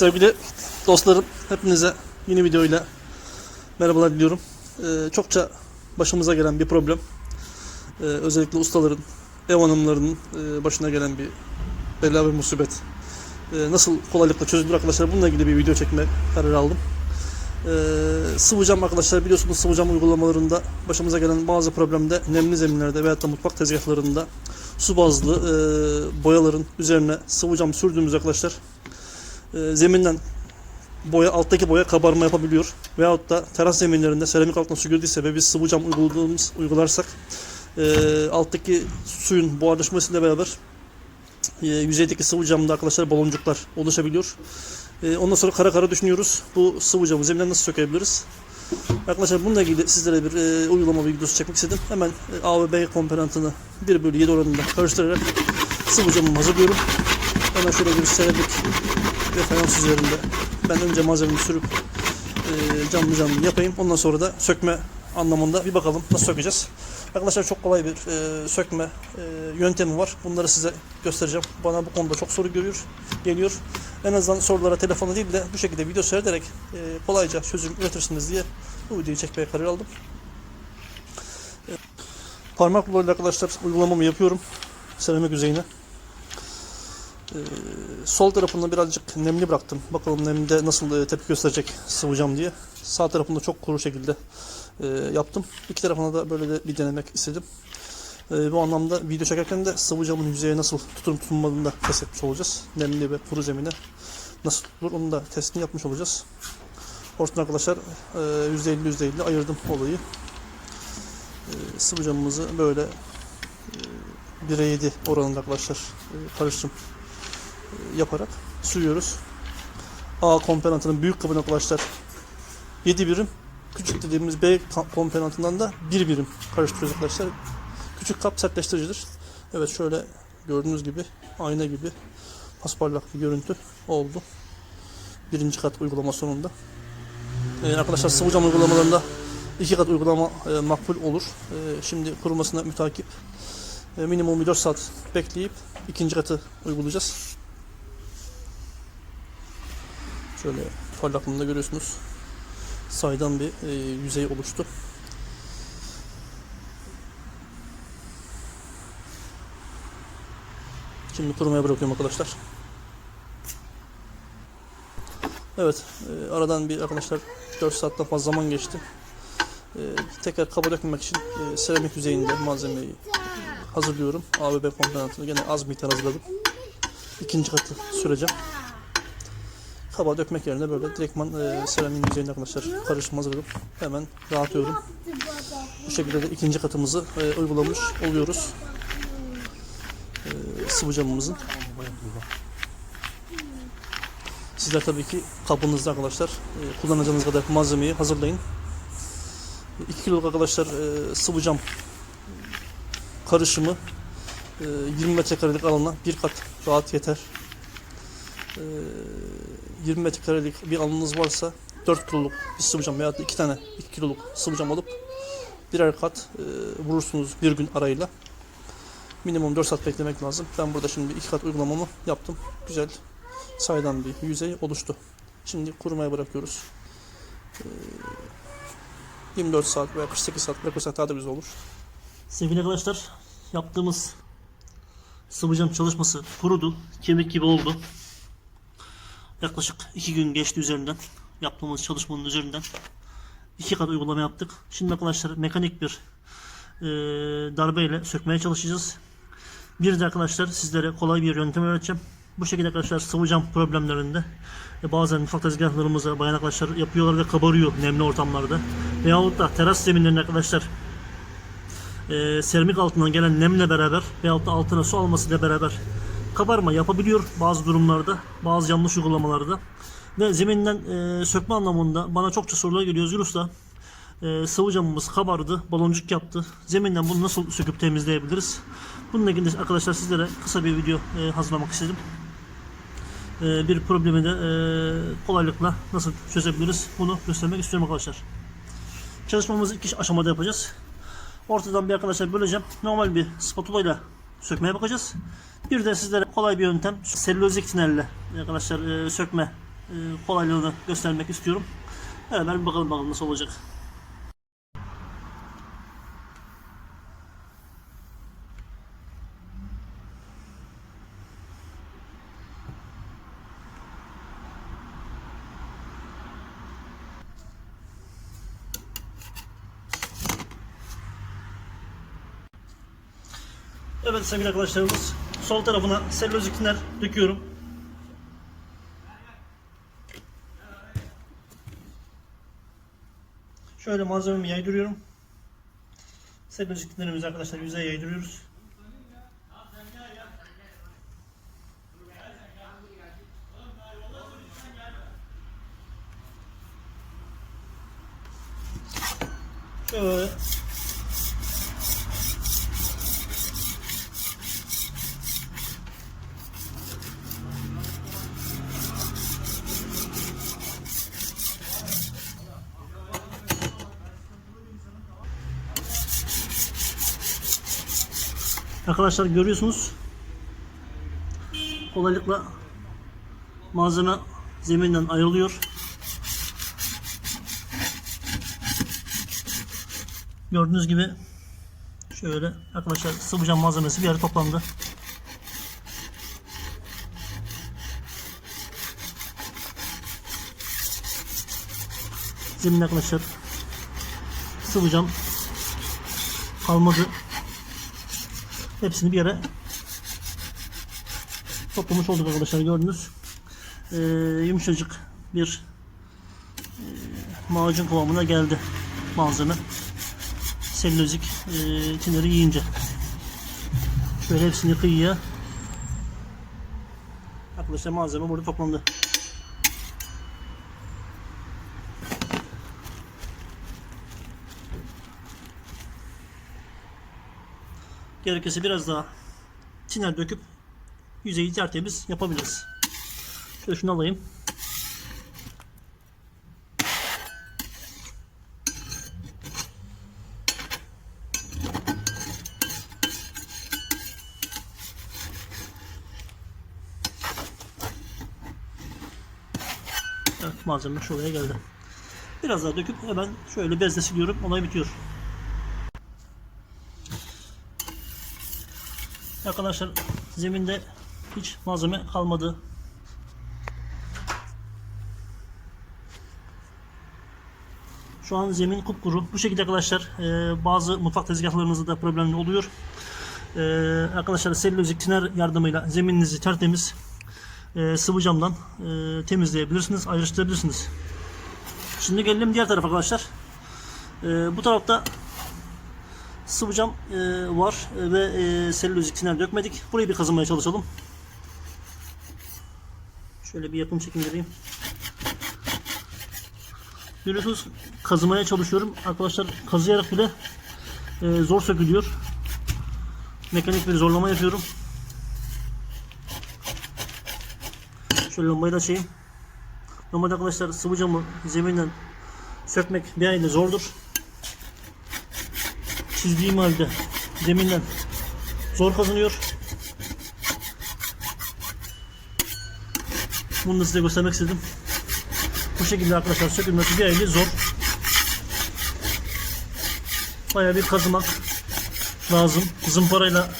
Sevgili dostlarım, hepinize yeni videoyla merhabalar diliyorum. Ee, çokça başımıza gelen bir problem. Ee, özellikle ustaların, ev hanımlarının e, başına gelen bir bela ve musibet. Ee, nasıl kolaylıkla çözülür arkadaşlar bununla ilgili bir video çekme kararı aldım. Ee, sıvı cam arkadaşlar biliyorsunuz sıvı cam uygulamalarında başımıza gelen bazı problemde nemli zeminlerde veyahut da mutfak tezgahlarında su bazlı e, boyaların üzerine sıvı cam sürdüğümüz arkadaşlar e, zeminden boya alttaki boya kabarma yapabiliyor. Veyahut da teras zeminlerinde seramik altına su girdiyse ve biz sıvı cam uyguladığımız uygularsak e, alttaki suyun buharlaşmasıyla beraber e, yüzeydeki sıvı camda arkadaşlar baloncuklar oluşabiliyor. E, ondan sonra kara kara düşünüyoruz. Bu sıvı camı zeminden nasıl sökebiliriz? Arkadaşlar bununla ilgili sizlere bir e, uygulama videosu çekmek istedim. Hemen e, A ve B komponentini 1 bölü 7 oranında karıştırarak sıvı camımı hazırlıyorum. Hemen şöyle bir seramik referans üzerinde ben önce malzememi sürüp e, camlı camlı yapayım. Ondan sonra da sökme anlamında bir bakalım nasıl sökeceğiz. Arkadaşlar çok kolay bir e, sökme e, yöntemi var. Bunları size göstereceğim. Bana bu konuda çok soru görüyor, geliyor. En azından sorulara telefonu değil de bu şekilde video seyrederek e, kolayca çözüm üretirsiniz diye bu videoyu çekmeye karar aldım. E, parmak ruloyla arkadaşlar uygulamamı yapıyorum. Seramik yüzeyine. E, sol tarafını birazcık nemli bıraktım. Bakalım nemde nasıl e, tepki gösterecek sıvı cam diye. Sağ tarafında çok kuru şekilde e, yaptım. İki tarafına da böyle de bir denemek istedim. E, bu anlamda video çekerken de sıvı camın yüzeye nasıl tutum tutunmadığını da test etmiş olacağız. Nemli ve kuru zemine nasıl tutulur onu da testini yapmış olacağız. Ortadan arkadaşlar e, %50 %50 ayırdım olayı. E, sıvı camımızı böyle e, 1'e 7 oranında arkadaşlar e, karıştırım e, yaparak sürüyoruz. A komponentinin büyük kabına arkadaşlar 7 birim. Küçük dediğimiz B komponentından da 1 birim karıştırıyoruz arkadaşlar. Küçük kap sertleştiricidir. Evet şöyle gördüğünüz gibi ayna gibi pasparlak bir görüntü oldu. Birinci kat uygulama sonunda. Ee, arkadaşlar sıvı cam uygulamalarında iki kat uygulama e, makbul olur. E, şimdi kurumasına mütakip e, minimum 4 saat bekleyip ikinci katı uygulayacağız. Şöyle parlaklığında görüyorsunuz. Saydam bir e, yüzey oluştu. Şimdi kurumaya bırakıyorum arkadaşlar. Evet, e, aradan bir arkadaşlar 4 saatten fazla zaman geçti. E, tekrar kaba dökmemek için e, seramik yüzeyinde malzemeyi hazırlıyorum. A ve B komponentini gene az miktar hazırladım. İkinci katı süreceğim. Kaba dökmek yerine böyle direktman e, seramiğin yüzeyinde arkadaşlar karışım hazırladım. Hemen dağıtıyorum. Bu şekilde de ikinci katımızı e, uygulamış oluyoruz. E, sıvı camımızın. Sizler tabii ki kabınızda arkadaşlar e, kullanacağınız kadar malzemeyi hazırlayın. 2 kiloluk arkadaşlar e, sıvı cam karışımı e, 20 metrekarelik alana bir kat rahat yeter. E, 20 metrekarelik bir alanınız varsa 4 kiloluk bir sıvı cam veya 2 tane 2 kiloluk sıvı cam alıp birer kat e, vurursunuz bir gün arayla. Minimum 4 saat beklemek lazım. Ben burada şimdi iki kat uygulamamı yaptım. Güzel saydam bir yüzey oluştu. Şimdi kurumaya bırakıyoruz. E, 24 saat veya 48 saat bırakırsak daha da güzel olur. Sevgili arkadaşlar yaptığımız sıvı cam çalışması kurudu. Kemik gibi oldu. Yaklaşık 2 gün geçti üzerinden. Yaptığımız çalışmanın üzerinden. iki kat uygulama yaptık. Şimdi arkadaşlar mekanik bir e, darbeyle sökmeye çalışacağız. Bir de arkadaşlar sizlere kolay bir yöntem öğreteceğim. Bu şekilde arkadaşlar sıvı cam problemlerinde e, bazen mutfak tezgahlarımıza bayan arkadaşlar yapıyorlar ve kabarıyor nemli ortamlarda. Veyahut da teras zeminlerinde arkadaşlar e, seramik altından gelen nemle beraber veyahut da altına su almasıyla beraber kabarma yapabiliyor bazı durumlarda, bazı yanlış uygulamalarda. Ve zeminden e, sökme anlamında bana çokça sorular geliyor Usta. E, sıvı camımız kabardı, baloncuk yaptı. Zeminden bunu nasıl söküp temizleyebiliriz? Bununla ilgili arkadaşlar sizlere kısa bir video e, hazırlamak istedim. E, bir problemi de e, kolaylıkla nasıl çözebiliriz bunu göstermek istiyorum arkadaşlar. Çalışmamızı iki aşamada yapacağız. Ortadan bir arkadaşlar böleceğim. Normal bir spatula ile sökmeye bakacağız. Bir de sizlere kolay bir yöntem selülozik tinelle arkadaşlar e, sökme e, kolaylığını göstermek istiyorum. Beraber bir bakalım bakalım nasıl olacak. Evet sevgili arkadaşlarımız sol tarafına selülozikler döküyorum. Şöyle malzememi yaydırıyorum. Selüloziklerimizi arkadaşlar yüzeye yaydırıyoruz. Şöyle Arkadaşlar görüyorsunuz. Kolaylıkla malzeme zeminden ayrılıyor. Gördüğünüz gibi şöyle arkadaşlar sıvı cam malzemesi bir yere toplandı. Zemin arkadaşlar sıvı cam kalmadı. Hepsini bir yere toplamış olduk arkadaşlar gördünüz. Ee, yumuşacık bir e, macun kıvamına geldi malzeme. Selülozik e, tineri yiyince. Şöyle hepsini kıyıya Arkadaşlar malzeme burada toplandı. Gerekirse biraz daha tiner döküp yüzeyi tertemiz yapabiliriz. Şöyle şunu alayım. Evet malzeme şuraya geldi. Biraz daha döküp hemen şöyle bezle siliyorum. Olay bitiyor. Arkadaşlar zeminde hiç malzeme kalmadı. Şu an zemin kupkuru. Bu şekilde arkadaşlar e, bazı mutfak tezgahlarınızda da problemli oluyor. E, arkadaşlar selülozik tiner yardımıyla zemininizi tertemiz e, sıvı camdan e, temizleyebilirsiniz, ayrıştırabilirsiniz. Şimdi gelelim diğer tarafa arkadaşlar. E, bu tarafta sıvı cam e, var e, ve e, selülozik tiner dökmedik. Burayı bir kazımaya çalışalım. Şöyle bir yapım çekindireyim. Görüyorsunuz kazımaya çalışıyorum. Arkadaşlar kazıyarak bile e, zor sökülüyor. Mekanik bir zorlama yapıyorum. Şöyle lambayı da açayım. Normalde arkadaşlar sıvı camı zeminden sökmek bir aile zordur çizdiğim halde zeminden zor kazanıyor. Bunu da size göstermek istedim. Bu şekilde arkadaşlar sökülmesi aile zor. Bayağı bir kazımak lazım. Zımparayla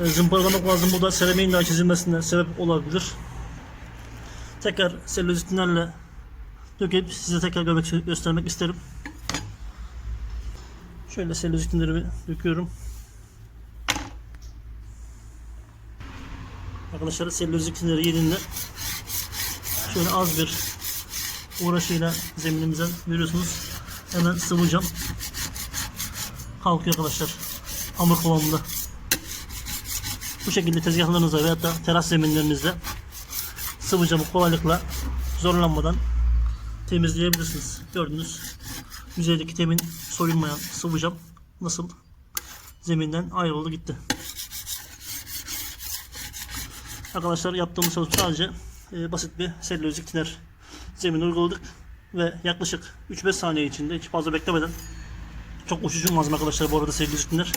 e, zımparalamak lazım. Bu da seramiğin daha çizilmesine sebep olabilir. Tekrar selülozitinlerle döküp size tekrar göstermek isterim. Şöyle selülozitinleri döküyorum. Arkadaşlar selülozitinleri yediğinde şöyle az bir uğraşıyla zeminimizden görüyorsunuz. Hemen sıvı cam kalkıyor arkadaşlar. Hamur kıvamında. Bu şekilde tezgahlarınızda veyahut da teras zeminlerinizde sıvı camı kolaylıkla zorlanmadan temizleyebilirsiniz. Gördünüz. Yüzeydeki temin soyulmayan sıvı cam nasıl zeminden ayrıldı gitti. Arkadaşlar yaptığımız çalışma sadece e, basit bir selülozik tiner zemin uyguladık ve yaklaşık 3-5 saniye içinde hiç fazla beklemeden çok uçucu malzeme arkadaşlar bu arada selülozik tiner.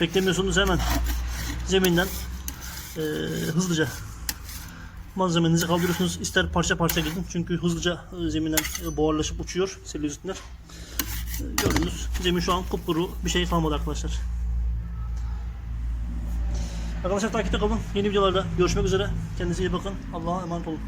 Beklemiyorsunuz hemen zeminden e, hızlıca malzemenizi kaldırıyorsunuz. İster parça parça gidin. Çünkü hızlıca e, zeminden e, buharlaşıp uçuyor selülitler. E, Gördüğünüz zemin şu an kupkuru bir şey kalmadı arkadaşlar. Arkadaşlar takipte kalın. Yeni videolarda görüşmek üzere. Kendinize iyi bakın. Allah'a emanet olun.